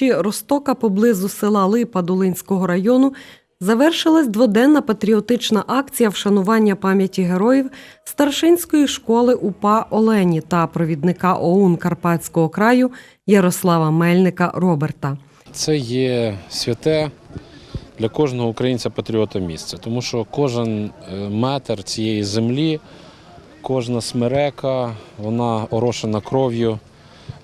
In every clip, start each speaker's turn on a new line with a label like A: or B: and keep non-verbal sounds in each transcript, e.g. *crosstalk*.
A: урочищі Ростока поблизу села Липа Долинського району завершилась дводенна патріотична акція вшанування пам'яті героїв старшинської школи УПА Олені та провідника ОУН Карпатського краю Ярослава Мельника Роберта.
B: Це є святе для кожного українця-патріота місце, тому що кожен е, метр цієї землі, кожна смерека, вона орошена кров'ю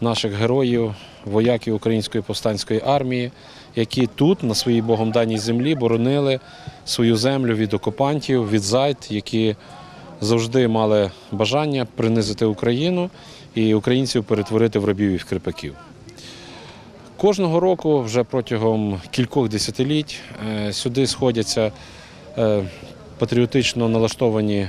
B: наших героїв, вояків Української повстанської армії, які тут, на своїй Богом даній землі, боронили свою землю від окупантів, від зайд, які завжди мали бажання принизити Україну і українців перетворити в рабів і в кріпаків. Кожного року, вже протягом кількох десятиліть, е, сюди сходяться е, патріотично налаштовані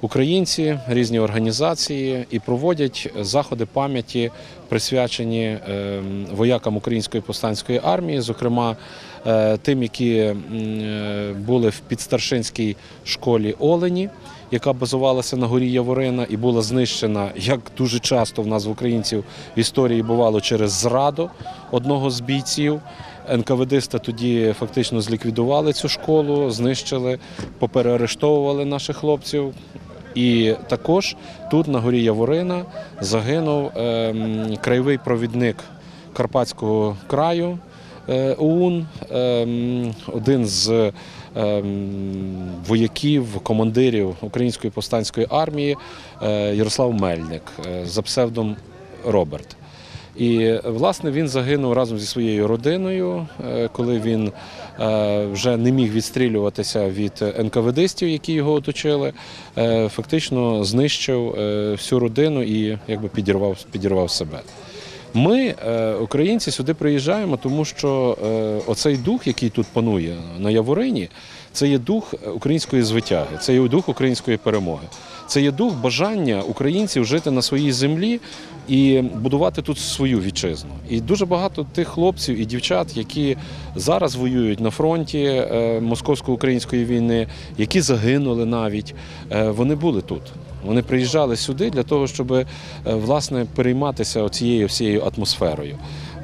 B: українці, різні організації і проводять заходи пам'яті, присвячені е, воякам Української повстанської армії, зокрема е, тим, які е, були в підстаршинській школі Олені. Яка базувалася на горі Яворина і була знищена, як дуже часто в нас в українців в історії бувало через зраду одного з бійців. НКВДисти тоді фактично зліквідували цю школу, знищили, попереарештовували наших хлопців. І також тут, на горі Яворина, загинув ем, краєвий провідник Карпатського краю е, ОУН, ем, один з ем, вояків, командирів Української повстанської армії е, Ярослав Мельник е, за псевдом Роберт. І власне він загинув разом зі своєю родиною, е, коли він е, вже не міг відстрілюватися від НКВДистів, які його оточили. е, Фактично знищив всю родину і якби підірвав, підірвав себе. Ми, е, українці, сюди приїжджаємо, тому що е, оцей дух, який тут панує на Яворині, це є дух української звитяги, це є дух української перемоги. Це є дух бажання українців жити на своїй землі і будувати тут свою вітчизну. І дуже багато тих хлопців і дівчат, які зараз воюють на фронті е, московсько-української війни, які загинули навіть, вони були тут. Вони приїжджали сюди для того, щоб е, власне перейматися цією всією атмосферою.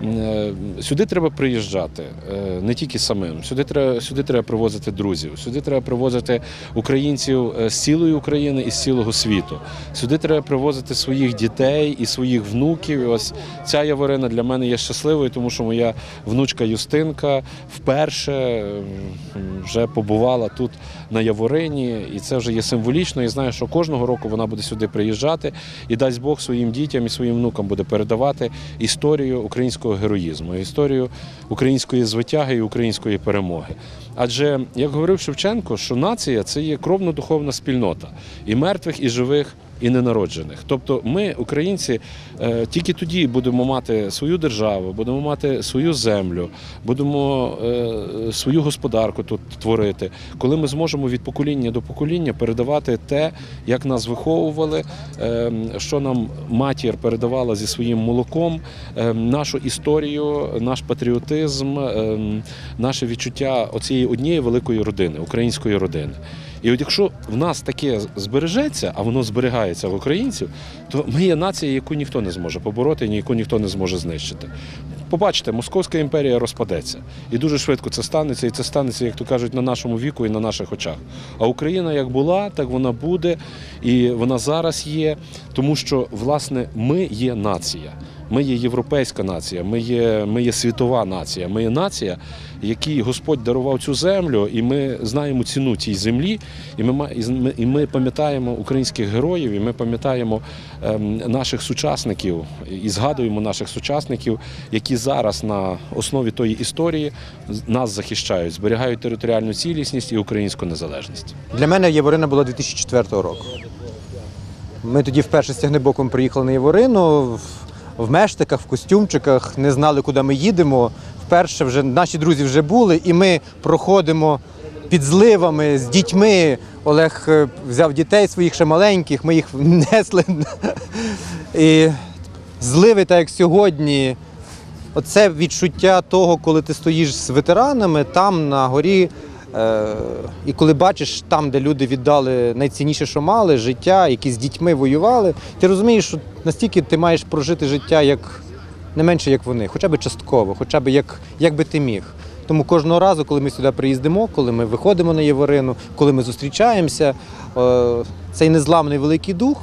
B: Е, Сюди треба приїжджати е, не тільки самим. Сюди треба сюди треба привозити друзів. Сюди треба привозити українців е, з цілої України і з цілого світу. Сюди треба привозити своїх дітей і своїх внуків. І ось ця Яворина для мене є щасливою, тому що моя внучка Юстинка вперше вже побувала тут на Яворині, і це вже є символічно. І знаю, що кожного року вона буде сюди приїжджати і дасть Бог своїм дітям і своїм внукам буде передавати історію українського героїзму, історію української звитяги і української перемоги. Адже, як говорив Шевченко, що нація це є кровно-духовна спільнота і мертвих, і живих. І ненароджених. Тобто ми, українці, е, тільки тоді будемо мати свою державу, будемо мати свою землю, будемо е, свою господарку тут творити, коли ми зможемо від покоління до покоління передавати те, як нас виховували, е, що нам матір передавала зі своїм молоком, нашу історію, наш патріотизм, наше відчуття оцієї однієї великої родини, української родини. І от якщо в нас таке збережеться, а воно зберігається в українців, то ми є нація, яку ніхто не зможе побороти, яку ніхто не зможе знищити. Побачите, Московська імперія розпадеться. І дуже швидко це станеться, і це станеться, як то кажуть, на нашому віку і на наших очах. А Україна як була, так вона буде, і вона зараз є, тому що, власне, ми є нація. Ми є європейська нація, ми є, ми є світова нація. Ми є нація, якій Господь дарував цю землю, і ми знаємо ціну цій землі. І ми, і ми, пам'ятаємо українських героїв, і ми пам'ятаємо ем, наших сучасників і згадуємо наших сучасників, які зараз на основі тої історії нас захищають, зберігають територіальну цілісність і українську незалежність.
C: Для мене Яворина була 2004 року. Ми тоді вперше з Тягнебоком приїхали на Яворину в, мештиках, в костюмчиках, не знали, куди ми їдемо. Вперше вже наші друзі вже були, і ми проходимо під зливами з дітьми. Олег е, взяв дітей своїх ще маленьких, ми їх несли. *laughs* І зливи, так як сьогодні, Оце відчуття того, коли ти стоїш з ветеранами там на горі, і коли бачиш там, де люди віддали найцінніше, що мали, життя, які з дітьми воювали, ти розумієш, що настільки ти маєш прожити життя як не менше, як вони, хоча б частково, хоча б як, як би ти міг. Тому кожного разу, коли ми сюди приїздимо, коли ми виходимо на Яворину, коли ми зустрічаємося, е, цей незламний великий дух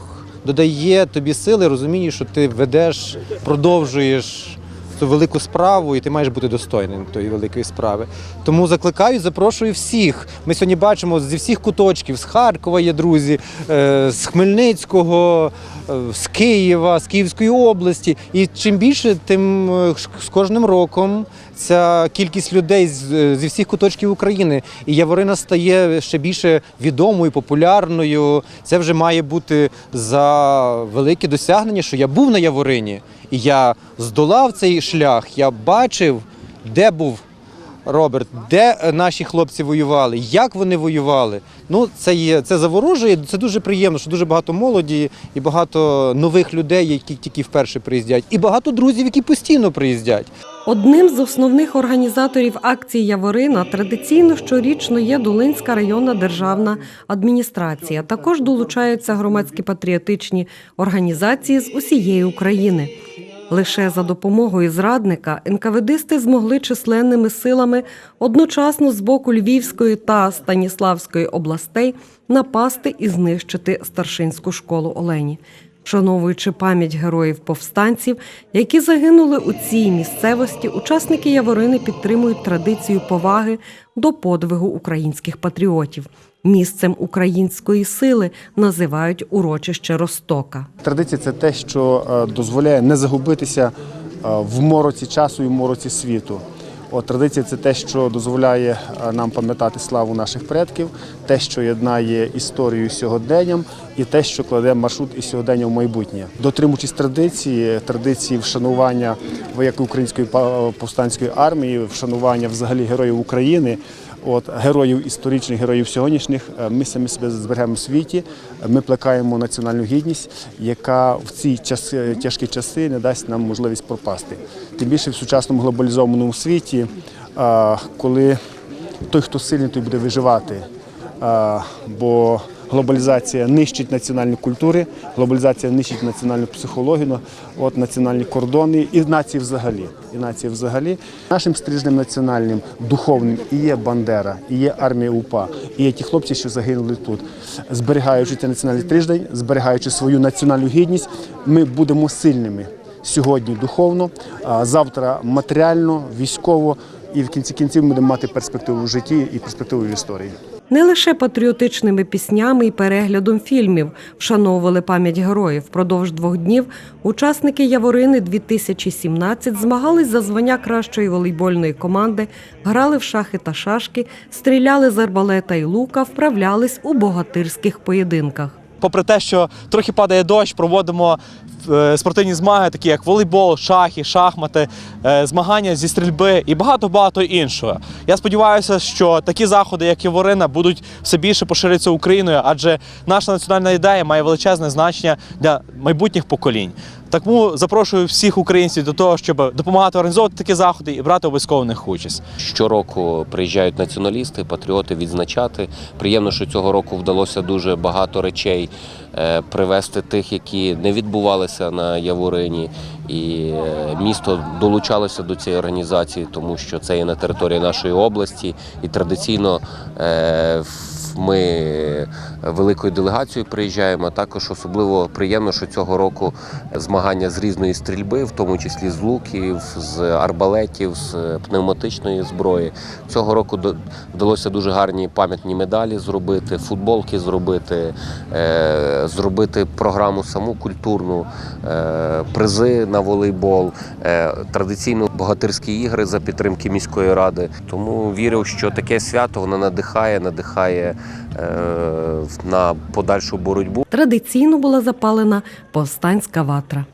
C: додає тобі сили, розуміння, що ти ведеш, продовжуєш цю велику справу, і ти маєш бути достойним тої великої справи. Тому закликаю, запрошую всіх. Ми сьогодні бачимо зі всіх куточків, з Харкова є друзі, е, з Хмельницького, е, з Києва, з Київської області. І чим більше, тим е, з кожним роком ця кількість людей зі всіх куточків України. І Яворина стає ще більше відомою, популярною. Це вже має бути за велике досягнення, що я був на Яворині, і я здолав цей шлях. Я бачив, де був Роберт, де е, наші хлопці воювали, як вони воювали. Ну, це є це заворожує. Це дуже приємно, що дуже багато молоді і багато нових людей, які тільки вперше приїздять, і багато друзів, які постійно приїздять.
A: Одним з основних організаторів акції Яворина традиційно щорічно є Долинська районна державна адміністрація. Також долучаються громадські патріотичні організації з усієї України. Лише за допомогою зрадника НКВДисти змогли численними силами одночасно з боку Львівської та Станіславської областей напасти і знищити старшинську школу Олені. Вшановуючи пам'ять героїв повстанців, які загинули у цій місцевості, учасники Яворини підтримують традицію поваги до подвигу українських патріотів. Місцем української сили називають урочище Ростока.
D: Традиція це те, що е, дозволяє не загубитися е, в мороці часу і в мороці світу. Традиція це те, що дозволяє е, нам пам'ятати славу наших предків, те, що єднає історію сьогоденням, і те, що кладе маршрут із сьогодення в майбутнє. Дотримуючись традиції, традиції вшанування вояки української повстанської армії, вшанування взагалі героїв України. От героїв історичних, героїв сьогоднішніх, е, ми самі себе зберемо в світі. Ми плекаємо національну гідність, яка в ці часи тяжкі часи не дасть нам можливість пропасти. Тим більше в сучасному глобалізованому світі, е, коли той, хто сильний, той буде виживати. Е, Бо глобалізація нищить національні культури, глобалізація нищить національну психологію, ну, от національні кордони і нації взагалі. І нації взагалі. Нашим стрижнем національним духовним і є Бандера, і є армія УПА, і є ті хлопці, що загинули тут. Зберігаючи цей національний тиждень, зберігаючи свою національну гідність, ми будемо сильними сьогодні духовно, а завтра матеріально, військово. І в кінці кінців будемо мати перспективу в житті і перспективу в історії.
A: Не лише патріотичними піснями і переглядом фільмів вшановували пам'ять героїв. Впродовж двох днів учасники Яворини 2017 змагались за звання кращої волейбольної команди, грали в шахи та шашки, стріляли з арбалета і лука, вправлялись у богатирських поєдинках.
E: Попри те, що трохи падає дощ, проводимо е, спортивні змаги, такі як волейбол, шахи, шахмати, е, змагання зі стрільби і багато-багато іншого. Я сподіваюся, що такі заходи, як Яворина, будуть все більше поширитися Україною, адже наша національна ідея має величезне значення для майбутніх поколінь. Тому запрошую всіх українців до того, щоб допомагати організовувати такі заходи і брати обов'язково в них участь.
F: Щороку приїжджають націоналісти, патріоти відзначати. Приємно, що цього року вдалося дуже багато речей е, привести тих, які не відбувалися на Яворині. І е, місто долучалося до цієї організації, тому що це є на території нашої області, і традиційно е, в- ми великою делегацією приїжджаємо. Також особливо приємно, що цього року змагання з різної стрільби, в тому числі з луків, з арбалетів, з пневматичної зброї. Цього року вдалося дуже гарні пам'ятні медалі зробити, футболки зробити, е, зробити програму саму культурну, е, призи на волейбол, е, традиційно богатирські ігри за підтримки міської ради. Тому вірю, що таке свято воно надихає, надихає е, на подальшу боротьбу.
A: Традиційно була запалена повстанська ватра.